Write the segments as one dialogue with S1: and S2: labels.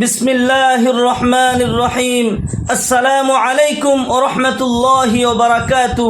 S1: বিসমিল্লাহির রহমানির রহিম। আসসালামু আলাইকুম ও রহমতুল্লাহি ও বারাকাতু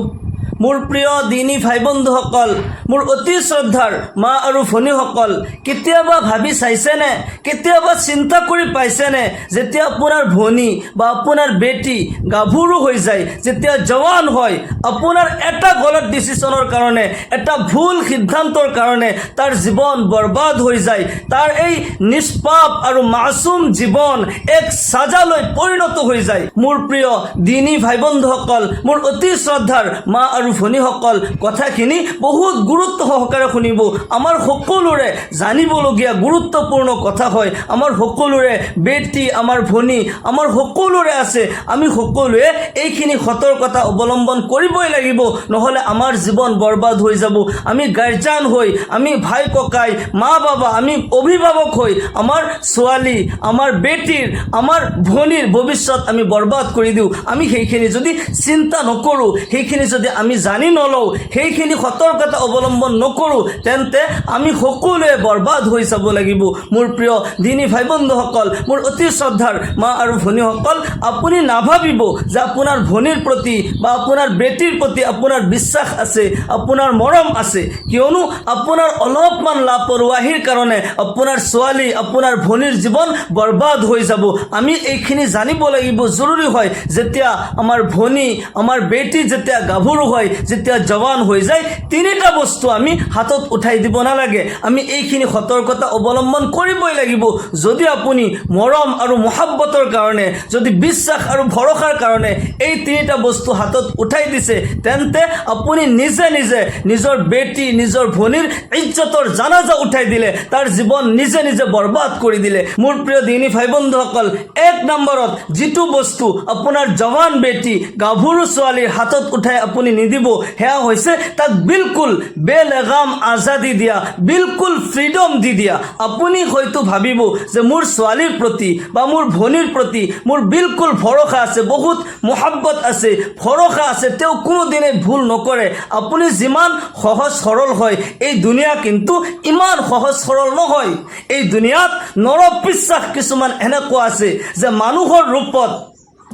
S1: মোৰ প্ৰিয় দিনী ভাই বন্ধুসকল মোৰ অতি শ্ৰদ্ধাৰ মা আৰু ভনীসকল, কেতিয়াবা ভাবি চাইছেনে? কেতিয়াবা চিন্তা কৰি পাইছেনে? যেতিয়া আপোনাৰ ভনী বা আপোনাৰ বেটি গাভৰু হৈ যায়, যেতিয়া জৱান হয়, আপোনাৰ এটা গলত ডিচিশ্যনৰ কাৰণে, এটা ভুল সিদ্ধান্তৰ কাৰণে তাৰ জীৱন বৰবাদ হৈ যায়। তাৰ এই নিষ্পাপ আৰু মাছুম জীৱন এক চাজালৈ পৰিণত হৈ যায়। মোৰ প্ৰিয় দিনী ভাই বন্ধুসকল মোৰ অতি শ্ৰদ্ধাৰ মা আৰু ভনীসকল কথাখিনি বহুত গুৰুত্ব সহকাৰে শুনিব। আমাৰ সকলোৰে জানিবলগীয়া গুৰুত্বপূৰ্ণ কথা হয়। আমাৰ সকলোৰে বেটি, আমাৰ ভনী, আমাৰ সকলোৰে আছে। আমি সকলোৱে এইখিনি সতৰ্কতা অৱলম্বন কৰিবই লাগিব। নহ'লে আমাৰ জীৱন বৰবাদ হৈ যাব। আমি গাৰ্জিয়ান হৈ, আমি ভাই ককাই, মা বাবা, আমি অভিভাৱক হৈ, আমাৰ ছোৱালী, আমাৰ বেটিৰ, আমাৰ ভনীৰ ভৱিষ্যত আমি বৰবাদ কৰি দিওঁ। আমি সেইখিনি যদি চিন্তা নকৰোঁ, সেইখিনি যদি আমি জানি নলওঁ, সেইখিনি সতৰ্কতা অৱলম্বন নকৰোঁ, তেন্তে আমি সকলোৱে বৰবাদ হৈ যাব লাগিব। মোৰ প্ৰিয় দিনী ভাই বন্ধুসকল মোৰ অতি শ্ৰদ্ধাৰ মা আৰু ভনীসকল, আপুনি নাভাবিব যে আপোনাৰ ভনীৰ প্ৰতি বা আপোনাৰ বেটীৰ প্ৰতি আপোনাৰ বিশ্বাস আছে, আপোনাৰ মৰম আছে, কিয়নো আপোনাৰ অলপমান লাপৰৱাহীৰ কাৰণে আপোনাৰ ছোৱালী, আপোনাৰ ভনীৰ জীৱন বৰবাদ হৈ যাব। আমি এইখিনি জানিব লাগিব, জৰুৰী হয় যেতিয়া আমাৰ ভনী, আমাৰ বেটী যেতিয়া গাভৰু হয় যেতিয়া জৱান হৈ যায়, তিনিটা বস্তু আমি হাতত উঠাই দিব নালাগে। আমি এইখিনি সতৰ্কতা অৱলম্বন কৰিবই লাগিব। যদি আপুনি মৰম আৰু মহাব্বতৰ কাৰণে, যদি বিশ্বাস আৰু ভৰসাৰ কাৰণে এই তিনিটা বস্তু হাতত উঠাই দিছে, তেন্তে আপুনি নিজে নিজে নিজৰ বেটী, নিজৰ ভনীৰ ইজ্জতৰ জানাজা উঠাই দিলে। তাৰ জীৱন নিজে নিজে বৰবাদ কৰি দিলে। মোৰ প্ৰিয় দিনী ভাই বন্ধুসকল এক নম্বৰত যিটো বস্তু আপোনাৰ জৱান বেটী, গাভৰু ছোৱালীৰ হাতত উঠাই আপুনি নিদিব সেয়া হৈছে তাক বিলকুল বেলেগাম আজাদি দিয়া, বিলকুল ফ্ৰীডম দি দিয়া। আপুনি হয়তো ভাবিব যে মোৰ ছোৱালীৰ প্ৰতি বা মোৰ ভনীৰ প্ৰতি মোৰ বিলকুল ভৰসা আছে, বহুত মহাব্বত আছে, ভৰসা আছে, তেওঁ কোনোদিনে ভুল নকৰে। আপুনি যিমান সহজ সৰল হয়, এই দুনিয়া কিন্তু ইমান সহজ সৰল নহয়। এই দুনিয়াত নৰবিশ্বাস কিছুমান এনেকুৱা আছে যে মানুহৰ ৰূপত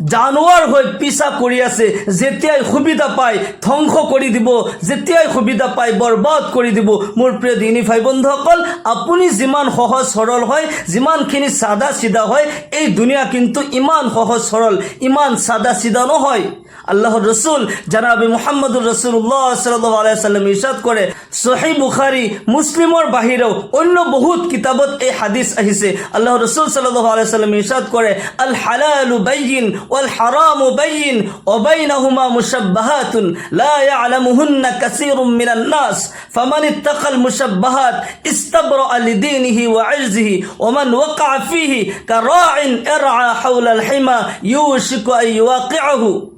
S1: জানুৱাৰ হৈ পিছা কৰি আছে, যেতিয়াই সুবিধা পায় ধ্বংস কৰি দিব, যেতিয়াই সুবিধা পায় বৰবাদ কৰি দিব। মোৰ প্ৰিয় দিনী ভাই বন্ধুসকল আপুনি যিমান সহজ সৰল হয়, যিমানখিনি চাদা চিধা হয়, এই দুনিয়া কিন্তু ইমান সহজ সৰল, ইমান চাদা চিধা নহয়। আল্লাহর রসুল জানাবি মোহাম্মদুর রসুল্লাহ সাল্লাম ইরশাদ করে সহি বুখারি মুসলিমৰ বাহিৰেও অন্য বহুত কিতাবত এই হাদিস আহিছে। আল্লাহ রসুল সাল্লাহ আলাইসাল্লাম ইরশাদ করে আল হালালু বাইয়িন ওয়াল হারামু বাইয়িন ওবাইনাহুমা মুশাব্বাহাতুন, লা ইয়ালামুহুন্না কাসীরুম মিনান নাস, ফামান ইত্তাকাল মুশাব্বাহাত ইস্তাবরা লিদীনিহি ওয়া ইরজিহি ওমান ওয়াকা ফীহি কারাইন ইরআ হাওলা হিমা, ইউশিকু আন ইওয়াকিআহু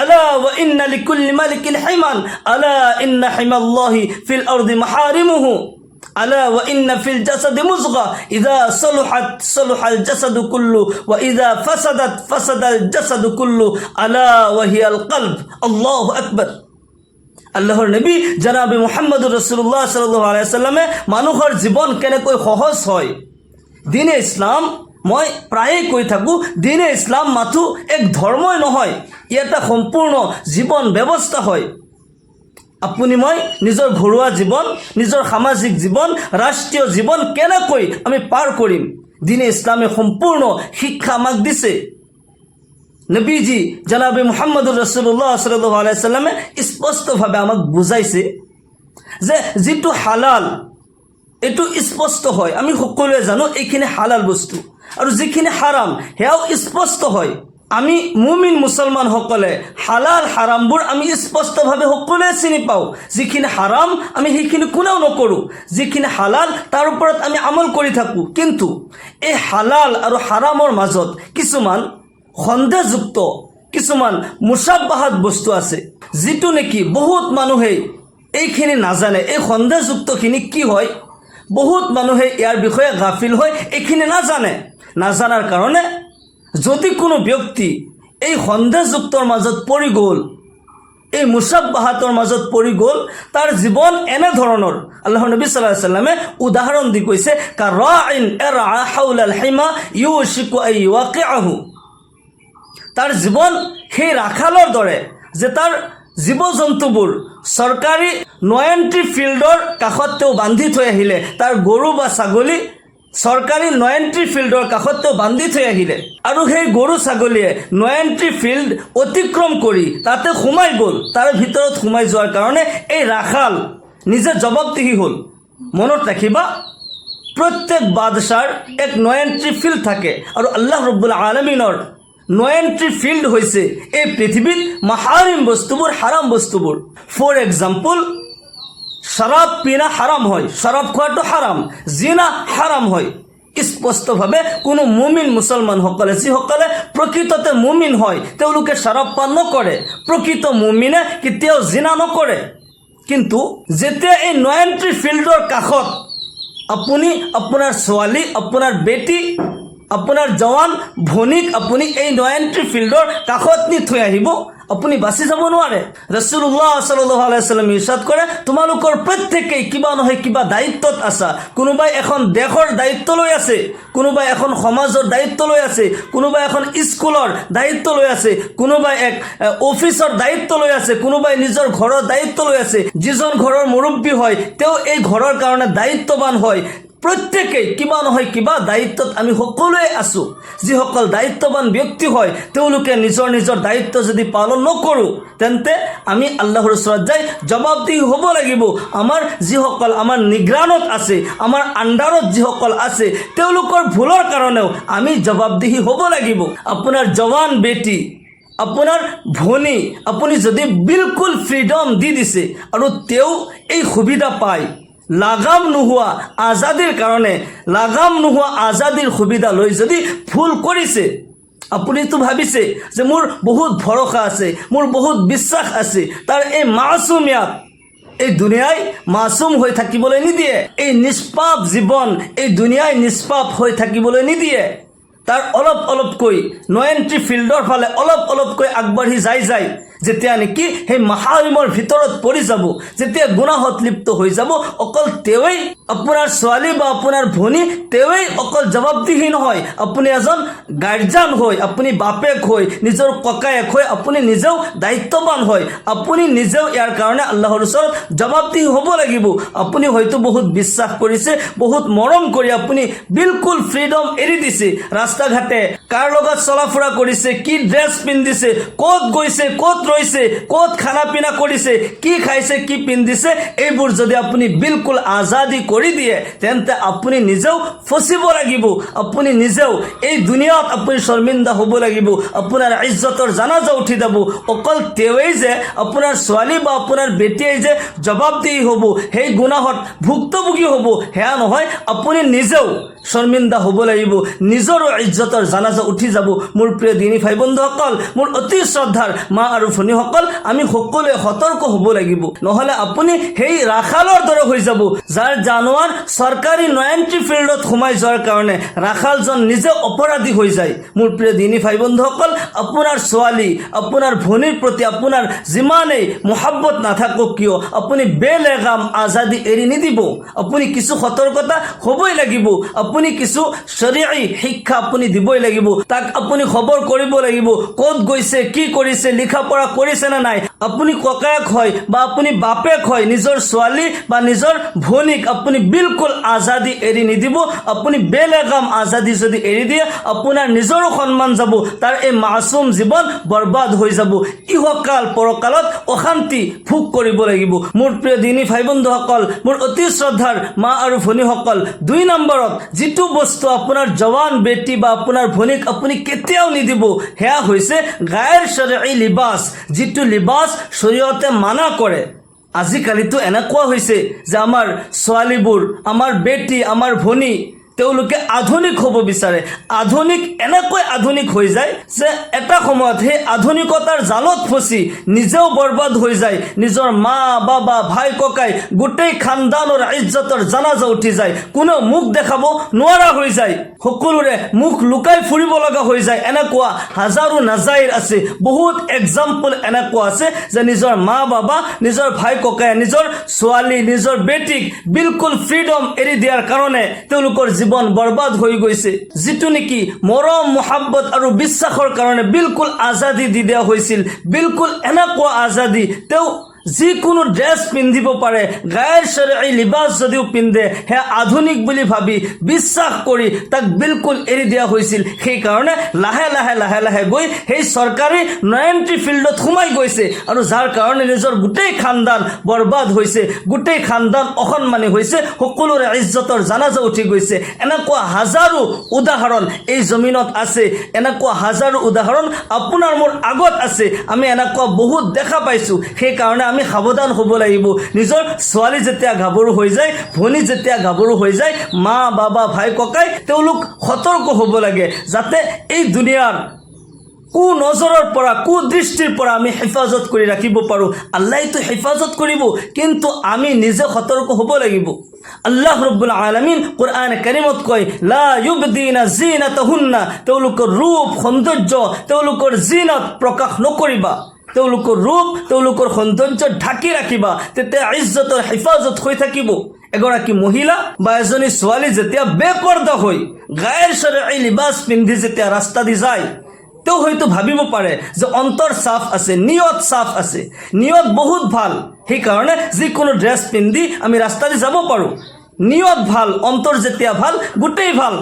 S1: আলা ওয়া ইন্না লিকুল্লি মালিকিন হাইমান আলা ইন্না হাইমাল্লাহি ফিল আরদি মাহারিমুহু, আলা ওয়া ইন্না ফিল জাসাদি মুযগা ইযা সালুহাত সালুহাল জাসাদু কুল্লু, ওয়া ইযা ফাসাদাত ফাসাদাল জাসাদু কুল্লু, আলা ওয়া হিয়াল কলব, আল্লাহু আকবার। আল্লাহর নবী জানাবে মোহাম্মদুর রসুল্লাহ সাল্লাহ আলাইসাল্লামে মানুহৰ জীৱন কেনেকৈ সহজ হয়? দিনে ইছলাম মই প্ৰায়ে কৈ থাকোঁ, দিনে ইছলাম মাথো এক ধৰ্মই নহয়, ই এটা সম্পূৰ্ণ জীৱন ব্যৱস্থা হয়। আপুনি মই নিজৰ ঘৰুৱা জীৱন, নিজৰ সামাজিক জীৱন, ৰাষ্ট্ৰীয় জীৱন কেনেকৈ আমি পাৰ কৰিম? দিনে ইছলামে সম্পূৰ্ণ শিক্ষা আমাক দিছে। নবীজি জনাবি মোহাম্মদুৰ ৰচুল্লাহ সাল্লাহ আলাইসাল্লামে স্পষ্টভাৱে আমাক বুজাইছে যে যিটো হালাল, এইটো স্পষ্ট হয়। আমি সকলোৱে জানো এইখিনি হালাল বস্তু। আৰু যিখিনি হাৰাম সেয়াও স্পষ্ট হয়। আমি মুমিন মুছলমানসকলে হালাল হাৰামবোৰ আমি স্পষ্টভাৱে সকলোৱে চিনি পাওঁ। যিখিনি হাৰাম, আমি সেইখিনি কোনেও নকৰোঁ। যিখিনি হালাল, তাৰ ওপৰত আমি আমল কৰি থাকোঁ। কিন্তু এই হালাল আৰু হাৰামৰ মাজত কিছুমান সন্দেহযুক্ত কিছুমান মুচাবাহাত বস্তু আছে। যিটো নেকি বহুত মানুহে এইখিনি নাজানে। এই সন্দেহযুক্তখিনি কি হয়? বহুত মানুহে ইয়াৰ বিষয়ে গাফিল হৈ এইখিনি নাজানে। নাজানাৰ কাৰণে যদি কোনো ব্যক্তি এই সন্দেহযুক্তৰ মাজত পৰি গ'ল এই মুসাব্বাহাতৰ মাজত পৰি গ'ল তাৰ জীৱন এনেধৰণৰ আল্লাহ নবী চাল্লাহ সাল্লামে উদাহৰণ দি কৈছে তাৰ জীৱন সেই ৰাখালৰ দৰে যে তাৰ জীৱ জন্তুবোৰ চৰকাৰী নয়ন্ত্ৰী ফিল্ডৰ কাষত তেওঁ বান্ধি থৈ আহিলে, তাৰ গৰু বা ছাগলী চৰকাৰী নয়ন্ত্ৰী ফিল্ডৰ কাষত বান্ধি থৈ আহিলে। আৰু সেই গৰু ছাগলীয়ে নয়ন্ত্ৰী ফিল্ড অতিক্ৰম কৰি তাতে সোমাই গ'ল। তাৰ ভিতৰত সোমাই যোৱাৰ কাৰণে এই ৰাখাল নিজে জবাবদিহি হ'ল। মনত ৰাখিবা, প্ৰত্যেক বাদশাৰ এক নয়ন্ত্ৰী ফিল্ড থাকে আৰু আল্লাহ ৰব্বুল আলমিনৰ নয়ন্ত্ৰী ফিল্ড হৈছে এই পৃথিৱীত মাহাৰিম বস্তুবোৰ, হাৰাম বস্তুবোৰ। ফৰ এক্সাম্পল শরাব পিনা হারাম হয়, শরাব খোৱাটো হাৰাম জিনা হাৰাম হয়। স্পষ্টভাৱে কোনো মুমিন মুছলমানসকলে যিসকলে প্ৰকৃততে মুমিন হয় তেওঁলোকে শৰাব পান নকৰে প্ৰকৃত মুমিনে কেতিয়াও জিনা নকৰে কিন্তু যেতিয়া এই নয়ন্ত্ৰী ফিল্ডৰ কাষত আপুনি, আপোনাৰ ছোৱালী, আপোনাৰ বেটি, আপোনাৰ জৱান ভনীক আপুনি এই নয়ন্ত্ৰী ফিল্ডৰ কাষত নি থৈ আহিব আপুনি বাচি যাব নোৱাৰে। ৰচুল্লাহ আলাইসাল্লাম ইৰচাদ কৰে, তোমালোকৰ প্ৰত্যেকেই কিবা নহয় কিবা দায়িত্বত আছা। কোনোবাই এখন দেশৰ দায়িত্ব লৈ আছে, কোনোবাই এখন সমাজৰ দায়িত্ব লৈ আছে, কোনোবাই এখন স্কুলৰ দায়িত্ব লৈ আছে, কোনোবাই এক অফিচৰ দায়িত্ব লৈ আছে, কোনোবাই নিজৰ ঘৰৰ দায়িত্ব লৈ আছে। যিজন ঘৰৰ মুৰব্বী হয়, তেওঁ এই ঘৰৰ কাৰণে দায়িত্ববান হয়। প্ৰত্যেকেই কিবা নহয় কিবা দায়িত্বত আমি সকলোৱে আছোঁ। যিসকল দায়িত্ববান ব্যক্তি হয়, তেওঁলোকে নিজৰ নিজৰ দায়িত্ব যদি পালন নকৰোঁ, তেন্তে আমি আল্লাহৰ ওচৰত যাই জবাবদিহি হ'ব লাগিব। আমাৰ যিসকল আমাৰ নিগ্ৰাণত আছে, আমাৰ আণ্ডাৰত যিসকল আছে, তেওঁলোকৰ ভুলৰ কাৰণেও আমি জবাবদিহি হ'ব লাগিব। আপোনাৰ জৱান বেটি, আপোনাৰ ভনী, আপুনি যদি বিলকুল ফ্ৰীডম দি দিছে আৰু তেওঁ এই সুবিধা পায় লাগাম নোহোৱা আজাদীৰ কাৰণে, লাগাম নোহোৱা আজাদীৰ সুবিধা লৈ যদি ভুল কৰিছে, আপুনিতো ভাবিছে যে মোৰ বহুত ভৰসা আছে, মোৰ বহুত বিশ্বাস আছে, তাৰ এই মাছুমিয়াত এই দুনিয়াই মাছুম হৈ থাকিবলৈ নিদিয়ে, এই নিষ্পাপ জীৱন এই দুনিয়াই নিষ্পাপ হৈ থাকিবলৈ নিদিয়ে। তাৰ অলপ অলপকৈ নয়ন্ত্ৰী ফিল্ডৰ ফালে অলপ অলপকৈ আগবাঢ়ি যাই যায় যেতিয়া নেকি সেই মাহাৰিমৰ ভিতৰত পৰি যাব, যেতিয়া গুণাহত লিপ্ত হৈ যাব, অকল তেওঁৱেই আপোনাৰ ছোৱালী বা আপোনাৰ ভনী, তেওঁৱেই অকল জবাবদিহি নহয়। আপুনি এজন গাৰ্জান হৈ, আপুনি বাপেক হৈ, নিজৰ ককায়েক হৈ, আপুনি নিজেও দায়িত্ববান হয় আপুনি নিজেও ইয়াৰ কাৰণে আল্লাহৰ ওচৰত জবাবদিহি হ'ব লাগিব। আপুনি হয়তো বহুত বিশ্বাস কৰিছে, বহুত মৰম কৰি আপুনি বিলকুল ফ্ৰীডম এৰি দিছে ৰাস্তা ঘাটে কাৰ লগত চলা ফুৰা কৰিছে, কি ড্ৰেছ পিন্ধিছে, ক'ত গৈছে, ক'ত ৰৈছে ক'ত খানা পিনা কৰিছে, কি খাইছে, কি পিন্ধিছে, এইবোৰ যদি আপুনি বিলকুল আজাদী কৰি দিয়ে, তেন্তে আপুনি নিজেও ফচিব লাগিব। আপুনি নিজেও এই দুনিয়াত আপুনি শৰ্মিন্দা হ'ব লাগিব। আপোনাৰ ইজ্জতৰ জানাজা উঠি যাব। অকল তেওঁৱেই যে, আপোনাৰ ছোৱালী বা আপোনাৰ বেটীয়ে যে জবাবদিহি হ'ব, সেই গুণাহত ভুক্তভোগী হ'ব, সেয়া নহয়, আপুনি নিজেও শৰ্মিন্দা হ'ব লাগিব। নিজৰো ইজ্জতৰ জানাজা উঠি যাব। মোৰ প্ৰিয় দিনী ভাই বন্ধুসকল মোৰ অতি শ্ৰদ্ধাৰ মা আৰু ভনীসকল আমি সকলোৱে সতৰ্ক হ'ব লাগিব। নহ'লে আপুনি সেই ৰাখালৰ দৰে হৈ যাব, যাৰ জানোৱাৰ চৰকাৰী নয়ন্ত্ৰী ফিল্ডত সোমাই যোৱাৰ কাৰণে ৰাখালজন নিজে অপৰাধী হৈ যায়। মোৰ প্ৰিয় দিনী ভাই বন্ধুসকল আপোনাৰ ছোৱালী, আপোনাৰ ভনীৰ প্ৰতি আপোনাৰ যিমানেই মহাব্বত নাথাকক কিয়, আপুনি বেলেগাম আজাদী এৰি নিদিব। আপুনি কিছু সতৰ্কতা হ'বই লাগিব। আপুনি কিছু চৰিয়াই শিক্ষা আপুনি দিবই লাগিব। তাক আপুনি খবৰ কৰিব লাগিব, ক'ত গৈছে, কি কৰিছে লিখা পঢ়া কৰিছে নে নাই? আপুনি ককায়েক হয় বা আপুনি বাপেক হয় নিজৰ ছোৱালী বা নিজৰ ভনীক আপুনি বিলকুল আজাদী এৰি নিদিব, আপুনি বেলেগাম আজাদী যদি এৰি দিয়ে, আপোনাৰ নিজৰো সন্মান যাব, তাৰ এই মাছুম জীৱন বৰবাদ হৈ যাব। ইহকাল পৰকালত অশান্তি ভোগ কৰিব লাগিব। মোৰ প্ৰিয় দিনী ভাই বন্ধুসকল মোৰ অতি শ্ৰদ্ধাৰ মা আৰু ভনীসকল, দুই নম্বৰত যিটো বস্তু আপোনাৰ জৱান বেটী বা আপোনাৰ ভনীক আপুনি কেতিয়াও নিদিব, সেয়া হৈছে গায়ৰ চৰাই লিবাচ যিটো লিবাচ শৰীৰতে মানা কৰে আজিকালিতো এনেকুৱা হৈছে যে আমাৰ ছোৱালীবোৰ আমাৰ বেটী আমাৰ ভনী তেওঁলোকে আধুনিক হ'ব বিচাৰে। আধুনিক এনেকৈ আধুনিক হৈ যায় যে এটা সময়ত সেই আধুনিকতাৰ জালত ফচি নিজেও বৰবাদ হৈ যায়, নিজৰ মা, বাবা, ভাই, ককাই, গোটেই খানদানৰ ইজ্জতৰ জানাজা উঠি যায়, কোনেও মুখ দেখাব নোৱাৰা হৈ যায়, সকলোৰে মুখ লুকাই ফুৰিব লগা হৈ যায়। এনেকুৱা হাজাৰো নাজাইৰ আছে, বহুত এক্সাম্পল এনেকুৱা আছে যে নিজৰ মা, বাবা, নিজৰ ভাই, ককাই, নিজৰ ছোৱালী, নিজৰ বেটীক বিলকুল ফ্ৰীডম এৰি দিয়াৰ কাৰণে তেওঁলোকৰ জীৱন বৰবাদ হৈ গৈছে। যিটো নেকি মৰম, মহাব্বত আৰু বিশ্বাসৰ কাৰণে বিলকুল আজাদী দি দিয়া হৈছিল। বিলকুল এনেকুৱা আজাদী তেওঁ যিকোনো ড্ৰেছ পিন্ধিব পাৰে গায়ৰ চৰাই লিবাস যদিও পিন্ধে, সেয়া আধুনিক বুলি ভাবি বিশ্বাস কৰি তাক বিলকুল এৰি দিয়া হৈছিল। সেইকাৰণে লাহে লাহে লাহে লাহে গৈ সেই চৰকাৰী নয়ন্ত্ৰী ফিল্ডত সোমাই গৈছে আৰু যাৰ কাৰণে নিজৰ গোটেই খানদান বৰবাদ হৈছে, গোটেই খানদান অসন্মানী হৈছে, সকলোৰে ইজ্জতৰ জানাজা উঠি গৈছে। এনেকুৱা হাজাৰো উদাহৰণ এই জমিনত আছে, এনেকুৱা হাজাৰো উদাহৰণ আপোনাৰ মোৰ আগত আছে, আমি এনেকুৱা বহুত দেখা পাইছোঁ। সেইকাৰণে আমি সাৱধান হ'ব লাগিব। নিজৰ ছোৱালী যেতিয়া গাভৰু হৈ যায়, ভনী যেতিয়া গাভৰু হৈ যায়, মা, বাবা, ভাই, ককাই, তেওঁলোক সতৰ্ক হ'ব লাগে যাতে এই দুনিয়াৰ কু নজৰৰ পৰা কু দৃষ্টিৰ পৰা আমি হেফাজত কৰি ৰাখিব পাৰোঁ। আল্লাহটো হেফাজত কৰিব, কিন্তু আমি নিজে সতৰ্ক হ'ব লাগিব। আল্লাহ ৰব্বুল আলমিন কোরআন কাৰিমত কয়, লা ইউবদিনা জিনাতাহুন্না তেওঁলোকৰ ৰূপ, সৌন্দৰ্য, তেওঁলোকৰ জিনত প্ৰকাশ নকৰিবা। তেওঁলোকৰ ৰূপ, তেওঁলোকৰ সৌন্দৰ্য ঢাকি ৰাখিবা, তেতিয়া ইজ্জতৰ হেফাজত হৈ থাকিব। এগৰাকী মহিলা বা এজনী ছোৱালী যেতিয়া বেপৰ্দা হৈ গায়েৰ চৰাই লিবাচ পিন্ধি যেতিয়া ৰাস্তা দি যায়, তেওঁ হয়তো ভাবিব পাৰে যে অন্তৰ চাফ আছে, নিয়ত চাফ আছে, নিয়ত বহুত ভালো। সেইকাৰণে যিকোনো ড্ৰেছ পিন্ধি আমি ৰাস্তা দি যাব পাৰোঁ। নিয়ত ভালো, অন্তৰ যেতিয়া ভালো, গোটেই ভালো।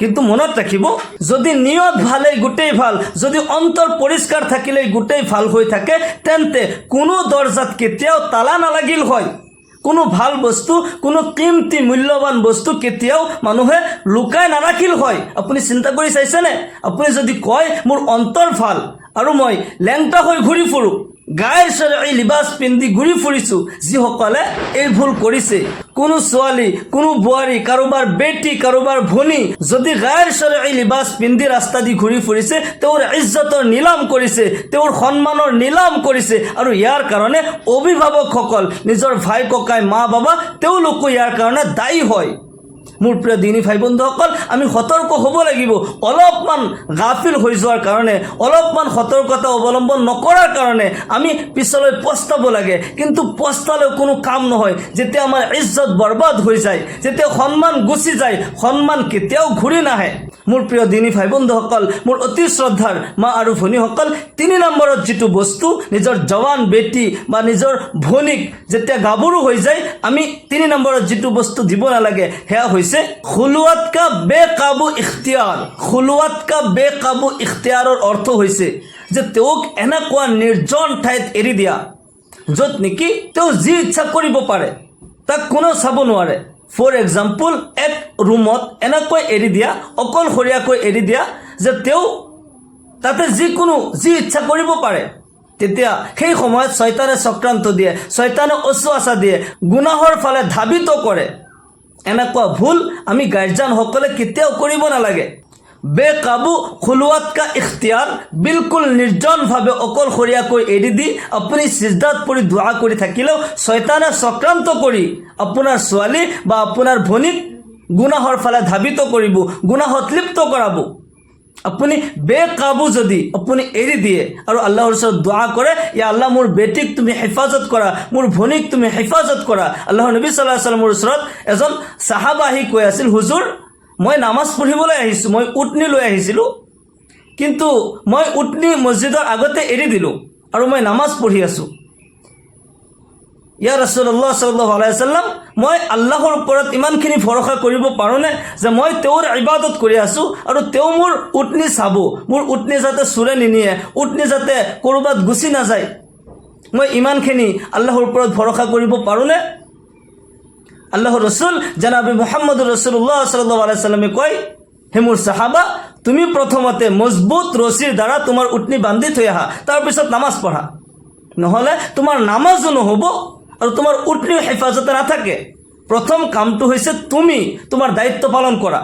S1: কিন্তু মনত ৰাখিব, যদি নিয়ত ভালেই গোটেই ভালো, যদি অন্তৰ পৰিষ্কাৰ থাকিলেই গোটেই ভালো হৈ থাকে, তেন্তে কোনো দৰ্জাত কেতিয়াও তালা নালাগিল হয়। কোনো ভালো বস্তু, কোনো কিমতি মূল্যৱান বস্তু কেতিয়াও মানুহে লুকাই নাৰাখিল হয়। আপুনি চিন্তা কৰি চাইছেনে? আপুনি যদি কয়, মোৰ অন্তৰ ভালো আৰু মই লেংটা হৈ ঘূৰি ফুৰোঁ গাইৰ চৰাই লিবাচ পিন্ধি ঘূৰি ফুৰিছোঁ যিসকলে এই ভুল কৰিছে। কোনো ছোৱালী, কোনো বোৱাৰী, কাৰোবাৰ বেটী, কাৰোবাৰ ভনী, যদি গাইৰ চৰাই লিবাচ পিন্ধি ৰাস্তা দি ঘূৰি ফুৰিছে, তেওঁৰ ইজ্জতৰ নিলাম কৰিছে, তেওঁৰ সন্মানৰ নিলাম কৰিছে, আৰু ইয়াৰ কাৰণে অভিভাৱকসকল, নিজৰ ভাই ককাই, মা বাবা, তেওঁলোকো ইয়াৰ কাৰণে দায়ী হয়। মোৰ প্ৰিয় দিনী ভাই বন্ধুসকল আমি সতৰ্ক হ'ব লাগিব। অলপমান গাফিল হৈ যোৱাৰ কাৰণে, অলপমান সতৰ্কতা অৱলম্বন নকৰাৰ কাৰণে আমি পিছলৈ পস্তাব লাগে। কিন্তু পস্তালেও কোনো কাম নহয়। যেতিয়া আমাৰ ইজ্জত বৰবাদ হৈ যায়, যেতিয়া সন্মান গুচি যায়, সন্মান কেতিয়াও ঘূৰি নাহে। মোৰ প্ৰিয় দিনী ভাই বন্ধুসকল মোৰ অতি শ্ৰদ্ধাৰ মা আৰু ভনীসকল, তিনি নম্বৰত যিটো বস্তু, নিজৰ জৱান বেটী বা নিজৰ ভনীক যেতিয়া গাভৰু হৈ যায়, আমি তিনি নম্বৰত যিটো বস্তু দিব নালাগে, সেয়া হৈছে খুলোৱাত কা বে কাবু ইখতিয়াৰ। খুলোৱাত কা বে কাবু ইখতিয়াৰৰ অৰ্থ হৈছে যে তেওঁক এনেকুৱা নিৰ্জন ঠাইত এৰি দিয়া, য'ত নেকি তেওঁ যি ইচ্ছা কৰিব পাৰে, তাক কোনেও চাব নোৱাৰে। ফৰ এক্সাম্পল এক ৰুমত এনেকৈ এৰি দিয়া, অকলশৰীয়াকৈ এৰি দিয়া যে তেওঁ তাতে যিকোনো, যি ইচ্ছা কৰিব পাৰে, তেতিয়া সেই সময়ত ছয়তানে চক্ৰান্ত দিয়ে, ছয়তানে অচুৱাচা দিয়ে, গুনাহৰ ফালে ধাবিত কৰে। এনেকুৱা ভুল আমি গাৰ্জেনসকলে কেতিয়াও কৰিব নালাগে। বেকাবু খুলোৱাত কা ইখতিয়াৰ বিলকুল নিৰ্জনভাৱে অকলশৰীয়াকৈ এৰি দি আপুনি চিজদাত পৰি দোৱা কৰি থাকিলেও ছয়তানে চক্ৰান্ত কৰি আপোনাৰ ছোৱালী বা আপোনাৰ ভনীক গুণাহৰ ফালে ধাবিত কৰিব গুণাহত লিপ্ত কৰাব। আপুনি বেকাবু যদি আপুনি এৰি দিয়ে আৰু আল্লাহৰ ওচৰত দোৱা কৰে ইয়া আল্লাহ, মোৰ বেটীক তুমি হেফাজত কৰা, মোৰ ভনীক তুমি হেফাজত কৰা। আল্লাহৰ নবী চাল্লাহ চাল্লামৰ ওচৰত এজন চাহাবা আহি কৈ আছিল, হুজুৰ, মই নামাজ পঢ়িবলৈ আহিছোঁ, মই উটনি লৈ আহিছিলোঁ, কিন্তু মই উটনি মছজিদৰ আগতে এৰি দিলোঁ আৰু মই নামাজ পঢ়ি আছোঁ। ইয়া ৰসুল্লাহ সাল্লাহ আলাইসাল্লাম মই আল্লাহৰ ওপৰত ইমানখিনি ভৰসা কৰিব পাৰোঁনে যে মই তেওঁৰ ইবাদত কৰি আছোঁ আৰু তেওঁ মোৰ উটনি চাব, মোৰ উটনি যাতে চোৰে নিনিয়ে, উটনি যাতে ক'ৰবাত গুচি নাযায়। মই ইমানখিনি আল্লাহৰ ওপৰত ভৰসা কৰিব পাৰোঁনে? আল্লাহ ৰচুল জানাবি মোহাম্মদ ৰচুল্লাহ সাল্লাহ আলাইসাল্লামে কয়, হে মোৰ চাহাবা, তুমি প্ৰথমতে মজবুত ৰছীৰ দ্বাৰা তোমাৰ উটনি বান্ধি থৈ আহা, তাৰপিছত নামাজ পঢ়া। নহ'লে তোমাৰ নামাজো নহ'ব। আৰু তোমাৰ উটনিও হেফাজতে নাথাকে প্ৰথম কামটো হৈছে তুমি তোমাৰ দায়িত্ব পালন কৰা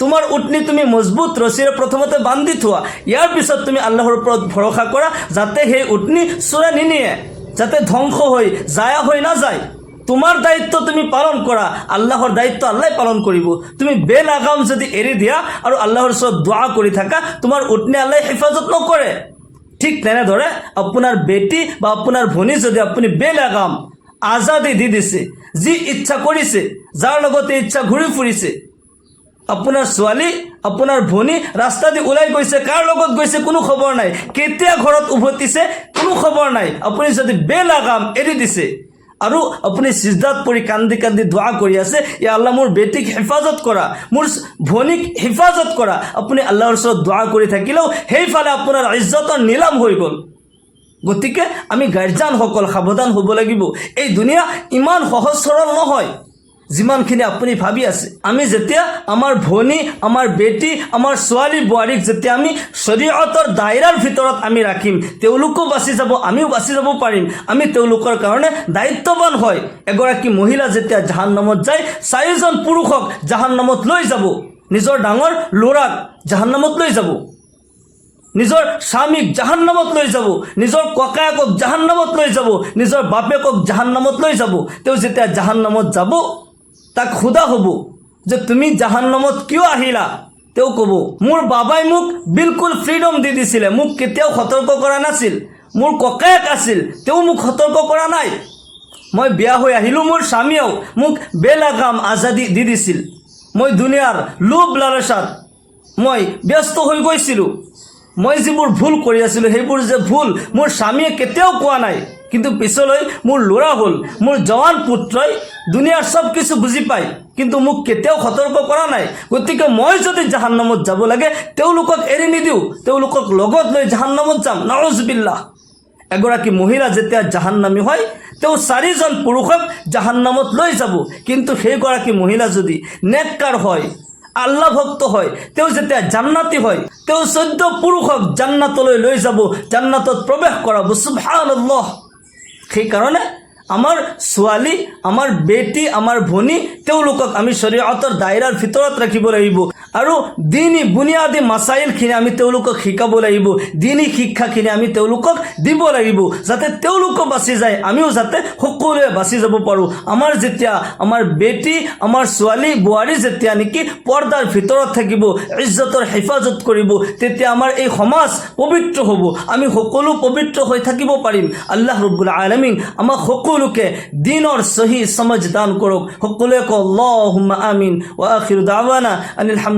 S1: তোমাৰ উটনি তুমি মজবুত ৰছীৰে প্ৰথমতে বান্ধি থোৱা। ইয়াৰ পিছত তুমি আল্লাহৰ ওপৰত ভৰসা কৰা যাতে সেই উটনি চোৰে নিনিয়ে, যাতে ধ্বংস হৈ জায়া হৈ নাযায়। তোমাৰ দায়িত্ব তুমি পালন কৰা, আল্লাহৰ দায়িত্ব আল্লাহ পালন কৰিব। তুমি বেলাগাম যদি এৰি দিয়া আৰু আল্লাহৰ ওচৰত দোৱা কৰি থাকা, তোমাৰ উটনি আল্লাহ হেফাজত নকৰে। ঠিক তেনেদৰে আপোনাৰ বেটি বা আপোনাৰ ভনী যদি আপুনি বেলাগাম আজাদি দি দিছে, যি ইচ্ছা কৰিছে, যাৰ লগতে ইচ্ছা ঘূৰি ফুৰিছে, আপোনাৰ ছোৱালী, আপোনাৰ ভনী ৰাস্তা দি ওলাই গৈছে, কাৰ লগত গৈছে কোনো খবৰ নাই, কেতিয়া ঘৰত উভতিছে কোনো খবৰ নাই, আপুনি যদি বেলাগাম এৰি দিছে আৰু আপুনি চিজদাত পৰি কান্দি কান্দি দোৱা কৰি আছে ই আল্লাহ মোৰ বেটিক হেফাজত কৰা, মোৰ ভনীক হেফাজত কৰা, আপুনি আল্লাহৰ ওচৰত দোৱা কৰি থাকিলেও সেইফালে আপোনাৰ ইজ্জতৰ নিলাম হৈ গ'ল। গতিকে আমি গাৰ্জিয়ানসকল সাৱধান হ'ব লাগিব। এই দুনিয়া ইমান সহজ সৰল নহয়। যিমানখিনি আপুনি ভাবি আছে, আমি যেতিয়া আমাৰ ভনী, আমাৰ বেটি, আমাৰ ছোৱালী, বোৱাৰীক যেতিয়া আমি শৰীয়তৰ দায়ৰাৰ ভিতৰত আমি ৰাখিম, তেওঁলোকো বাচি যাব, আমিও বাচি যাব পাৰিম। আমি তেওঁলোকৰ কাৰণে দায়িত্বৱান হয় এগৰাকী মহিলা যেতিয়া জাহান্নামত যায়, চাৰিজন পুৰুষক জাহান্নামত লৈ যাব। নিজৰ ডাঙৰ ল'ৰাক জাহান্নামত লৈ যাব। নিজৰ স্বামীক জাহান্নামত লৈ যাব। নিজৰ ককায়েকক জাহান্নামত লৈ যাব। নিজৰ বাপেকক জাহান্নামত লৈ যাব। তেওঁ যেতিয়া জাহান্নামত যাব তাক সোধা হ'ব, যে তুমি জাহান্নামত কিয় আহিলা? তেওঁ ক'ব, মোৰ বাবাই মোক বিলকুল ফ্ৰীডম দি দিছিলে, মোক কেতিয়াও সতৰ্ক কৰা নাছিল, মোৰ ককায়েক আছিল, তেওঁ মোক সতৰ্ক কৰা নাই। মই বিয়া হৈ আহিলোঁ মোৰ স্বামীয়েও মোক বেলাগাম আজাদি দি দিছিল। মই দুনিয়াৰ লোভ লালচাত মই ব্যস্ত হৈ গৈছিলোঁ। মই যিবোৰ ভুল কৰি আছিলোঁ, সেইবোৰ যে ভুল মোৰ স্বামীয়ে কেতিয়াও কোৱা নাই। কিন্তু পিছলৈ মোৰ ল'ৰা হ'ল, মোৰ জৱান পুত্ৰই দুনিয়াৰ চব কিছু বুজি পায়, কিন্তু মোক কেতিয়াও সতৰ্ক কৰা নাই। গতিকে মই যদি জাহান্নামত যাব লাগে, তেওঁলোকক এৰি নিদিওঁ। তেওঁলোকক লগত লৈ জাহান্নামত যাম। নৰজবিল্লা এগৰাকী মহিলা যেতিয়া জাহান্নামী হয়, তেওঁ চাৰিজন পুৰুষক জাহান্নামত লৈ যাব। কিন্তু সেইগৰাকী মহিলা যদি নেককাৰ হয় আল্লাহ ভক্ত হয়, তেওঁ যেতিয়া জান্নাতি হয়, তেওঁ চৈধ্য পুৰুষক জান্নাতলৈ লৈ যাব, জান্নাতত প্ৰৱেশ কৰাব। সুবহানাল্লাহ। সেইকাৰণে আমাৰ ছোৱালী আমাৰ বেটি আমাৰ ভনী তেওঁলোকক আমি শৰীয়তৰ দায়ৰাৰ ভিতৰত ৰাখিব লাগিব। আৰু দিনী বুনিয়াদী মাছাইলখিনি আমি তেওঁলোকক শিকাব লাগিব, দিনী শিক্ষাখিনি আমি তেওঁলোকক দিব লাগিব, যাতে তেওঁলোকো বাচি যায়, আমিও যাতে সকলোৱে বাচি যাব পাৰোঁ। আমাৰ যেতিয়া, আমাৰ বেটি, আমাৰ ছোৱালী, বোৱাৰী যেতিয়া নেকি পৰ্দাৰ ভিতৰত থাকিব, ইজ্জতৰ হেফাজত কৰিব, তেতিয়া আমাৰ এই সমাজ পবিত্ৰ হ'ব। আমি সকলো পবিত্ৰ হৈ থাকিব পাৰিম। আল্লাহ ৰব্বুল আলমিন আমাক সকলোকে দিনৰ চহী সমজ দান কৰক। সকলোৱে কওঁ আল্লাহুম্মা আমিন আখিৰু দাৱানা আনিল